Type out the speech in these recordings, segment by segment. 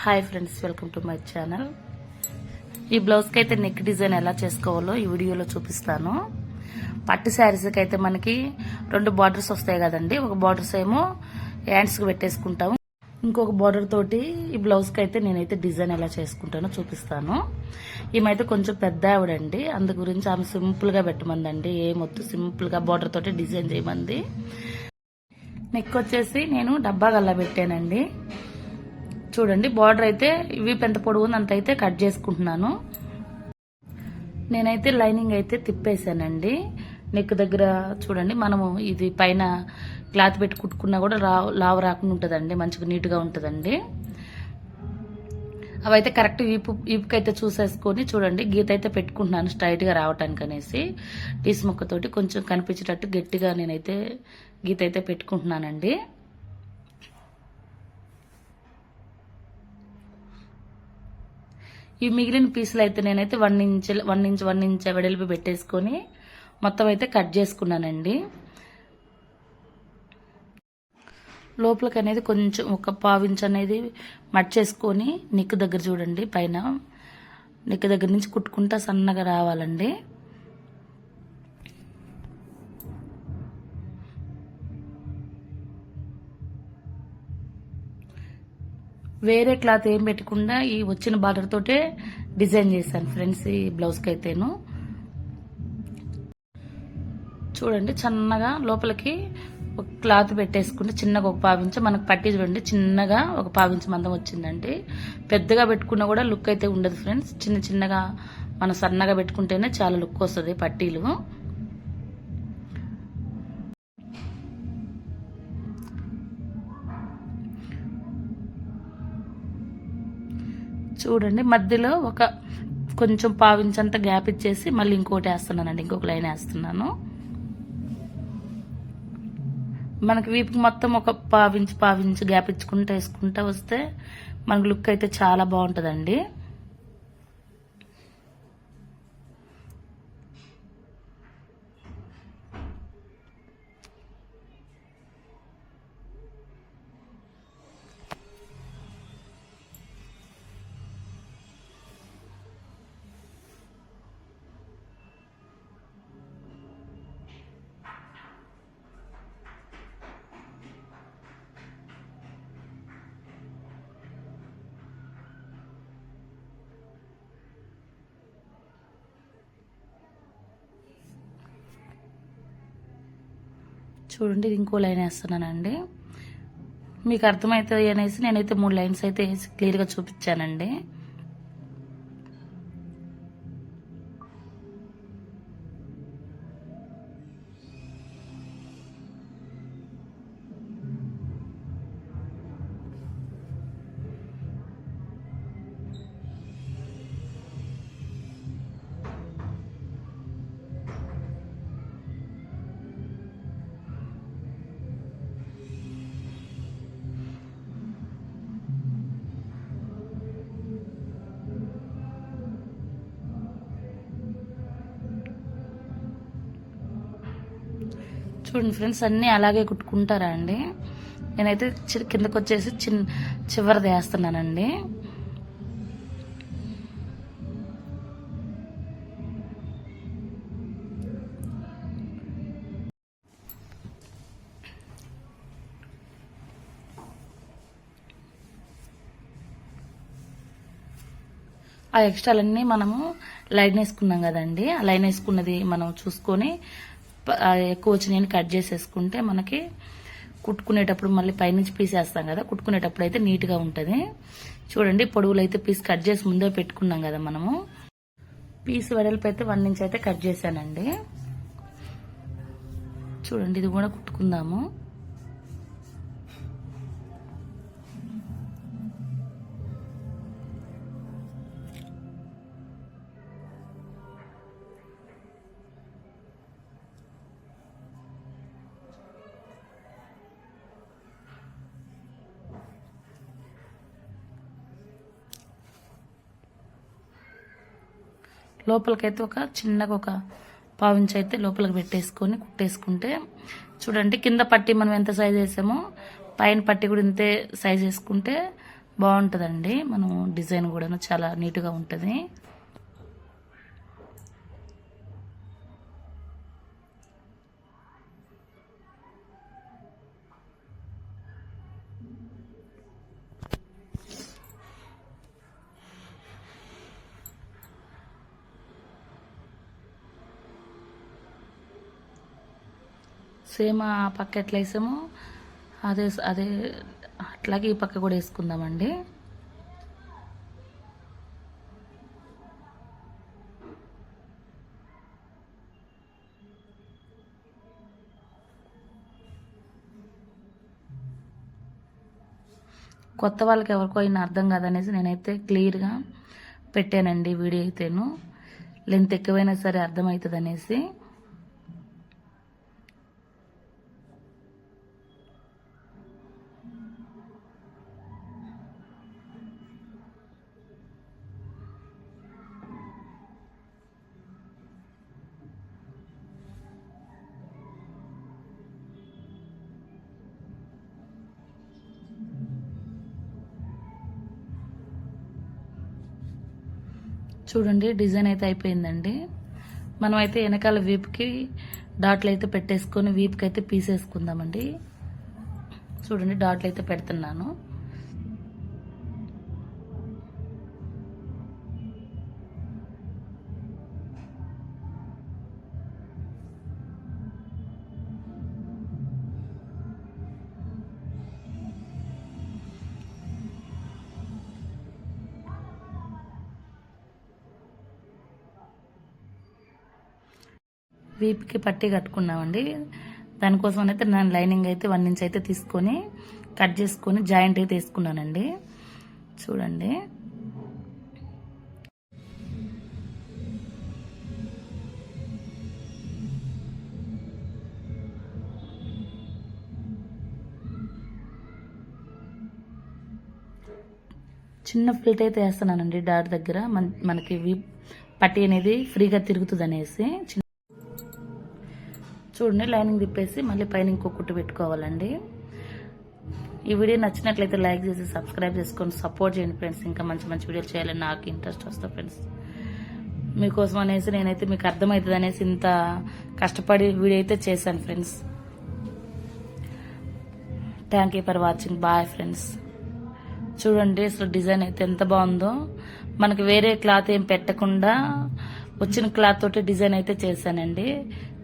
Hi friends welcome to my channel. ఈ బ్లౌజ్కి అయితే నెక్ డిజైన్ ఎలా చేసుకోవాలో ఈ వీడియోలో చూపిస్తాను. పట్టు శారీస్కి అయితే మనకి రెండు బార్డర్స్ వస్తాయి కదండి. ఒక బార్డర్స్ ఏమో హ్యాండ్స్కి పెట్టేసుకుంటాము. ఇంకొక బార్డర్ తోటి ఈ బ్లౌజ్కి అయితే నేనైతే డిజైన్ ఎలా చేసుకుంటానో చూపిస్తాను. ఈమెయితే కొంచెం పెద్ద ఆవిడండి. అందు గురించి ఆమె సింపుల్గా పెట్టమందండి. ఏమొద్దు సింపుల్గా బార్డర్ తోటి డిజైన్ చేయమంది. నెక్ వచ్చేసి నేను డబ్బా గల్లా పెట్టానండి. చూడండి బార్డర్ అయితే ఇవి ఎంత పొడవు అంత అయితే కట్ చేసుకుంటున్నాను. నేనైతే లైనింగ్ అయితే తిప్పేశానండి. నెక్ దగ్గర చూడండి మనము ఇది పైన క్లాత్ పెట్టి కుట్టుకున్నా కూడా రా లావు రాకుండా ఉంటుందండి మంచిగా నీట్గా ఉంటుందండి. అవైతే కరెక్ట్ వీపు వీపుకైతే చూసేసుకొని చూడండి గీత అయితే పెట్టుకుంటున్నాను స్ట్రైట్గా రావటానికి అనేసి. టీస్ ముక్కతోటి కొంచెం కనిపించేటట్టు గట్టిగా నేనైతే గీత అయితే పెట్టుకుంటున్నానండి. ఈ మిగిలిన పీసులు అయితే నేనైతే one inch one inch one inch వెడల్పు పెట్టేసుకొని మొత్తం అయితే కట్ చేసుకున్నానండి. లోపలికి అనేది కొంచెం ఒక పావించ్ అనేది మర్చేసుకొని నెక్ దగ్గర చూడండి పైన. నెక్ దగ్గర నుంచి కుట్టుకుంటా సన్నగా రావాలండి. వేరే క్లాత్ ఏం పెట్టకుండా ఈ వచ్చిన బార్డర్ తోటే డిజైన్ చేశాను ఫ్రెండ్స్ ఈ బ్లౌజ్కి అయితేను చూడండి చిన్నగా లోపలికి ఒక క్లాత్ పెట్టేసుకుంటే చిన్నగా ఒక పావించ మనకు పట్టి చూడండి చిన్నగా ఒక పావించ మందం వచ్చిందండి. పెద్దగా పెట్టుకున్నా కూడా లుక్ అయితే ఉండదు ఫ్రెండ్స్. చిన్న చిన్నగా మనం సన్నగా పెట్టుకుంటేనే చాలా లుక్ వస్తుంది పట్టీలు. చూడండి. మధ్యలో ఒక కొంచెం పావించంత గ్యాప్ ఇచ్చేసి మళ్ళీ ఇంకోటి వేస్తున్నానండి. ఇంకొక లైన్ వేస్తున్నాను. మనకి వీపుకి మొత్తం ఒక పావించి పావించి గ్యాప్ ఇచ్చుకుంటూ వేసుకుంటూ వస్తే మనకు లుక్ అయితే చాలా బాగుంటుందండి. చూడండి ఇది ఇంకో లైన్ వేస్తున్నానండి. మీకు అర్థమవుతుంది అనేసి నేనైతే మూడు లైన్స్ అయితే వేసి క్లియర్గా చూపించానండి. చూడండి ఫ్రెండ్స్ అన్నీ అలాగే కుట్టుకుంటారా అండి? నేనైతే చి- కిందకు వచ్చేసి చిన్న చివరిది వేస్తున్నానండి. ఆ ఎక్స్ట్రాలన్నీ మనము లైన్ వేసుకున్నాం కదండి. ఆ లైన్ వేసుకున్నది మనం చూసుకొని ప- ఎక్కువ కట్ చేసేసుకుంటే మనకి కుట్టుకునేటప్పుడు మళ్ళీ పైనుంచి పీస్ వేస్తాం కదా కుట్టుకునేటప్పుడు అయితే నీట్గా ఉంటుంది. చూడండి పొడవులు అయితే పీస్ కట్ చేసి ముందే పెట్టుకున్నాం కదా మనము. పీస్ వెడల్పు అయితే వన్ ఇంచ్ అయితే కట్ చేశానండి. చూడండి ఇది కూడా కుట్టుకుందాము. లోపలికైతే ఒక చిన్నగా ఒక పావించి అయితే లోపలికి పెట్టేసుకొని కుట్టేసుకుంటే చూడండి కింద పట్టి మనం ఎంత సైజ్ వేసామో పైన పట్టి కూడా ఇంతే సైజ్ వేసుకుంటే బాగుంటుందండి. మనం డిజైన్ కూడా చాలా నీట్గా ఉంటుంది. సేమ్ ఆ పక్క ఎట్లా వేసామో అదే అదే అట్లాగే ఈ పక్క కూడా వేసుకుందామండి. కొత్త వాళ్ళకి ఎవరికో అయినా అర్థం కాదనేసి నేనైతే క్లియర్గా పెట్టానండి వీడియో అయితేను. లెంత్ ఎక్కువైనా సరే అర్థమవుతుంది అనేసి చూడండి డిజైన్ అయితే అయిపోయిందండి. మనం అయితే వెనకాల వీపుకి డాట్లు అయితే పెట్టేసుకొని వీపుకి అయితే పీసేసుకుందామండి. చూడండి డాట్లు అయితే పెడుతున్నాను. వీపుకి పట్టి కట్టుకున్నామండి. దానికోసం అయితే నేను లైనింగ్ అయితే వన్ ఇంచ్ అయితే తీసుకొని కట్ చేసుకొని జాయింట్ అయితే వేసుకున్నానండి. చూడండి. చిన్న ఫిల్ట్ అయితే వేస్తున్నానండి డాట్ దగ్గర. మన మనకి వీ- పట్టి అనేది ఫ్రీగా తిరుగుతుంది అనేసి చూడండి లైనింగ్ తిప్పేసి మళ్ళీ పైన ఇంకో కుట్టు పెట్టుకోవాలండి. ఈ వీడియో నచ్చినట్లయితే లైక్ చేసి సబ్స్క్రైబ్ చేసుకొని సపోర్ట్ చేయండి ఫ్రెండ్స్. ఇంకా మంచి మంచి వీడియోలు చేయాలని నాకు ఇంట్రెస్ట్ వస్తుంది ఫ్రెండ్స్. మీకోసం అనేసి నేనైతే మీకు అర్థమవుతుంది అనేసి ఇంత కష్టపడి వీడియో అయితే చేశాను friends. Thank you for watching bye friends చూడండి అసలు డిజైన్ అయితే ఎంత బాగుందో. మనకి వేరే క్లాత్ ఏం పెట్టకుండా వచ్చిన క్లాత్ తోటి డిజైన్ అయితే చేశానండి.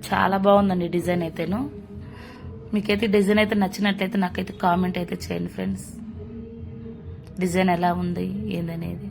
చాలా బాగుందండి డిజైన్ అయితేను. మీకైతే డిజైన్ అయితే నచ్చినట్లయితే నాకైతే కామెంట్ అయితే చేయండి ఫ్రెండ్స్. డిజైన్ ఎలా ఉంది ఏందనేది.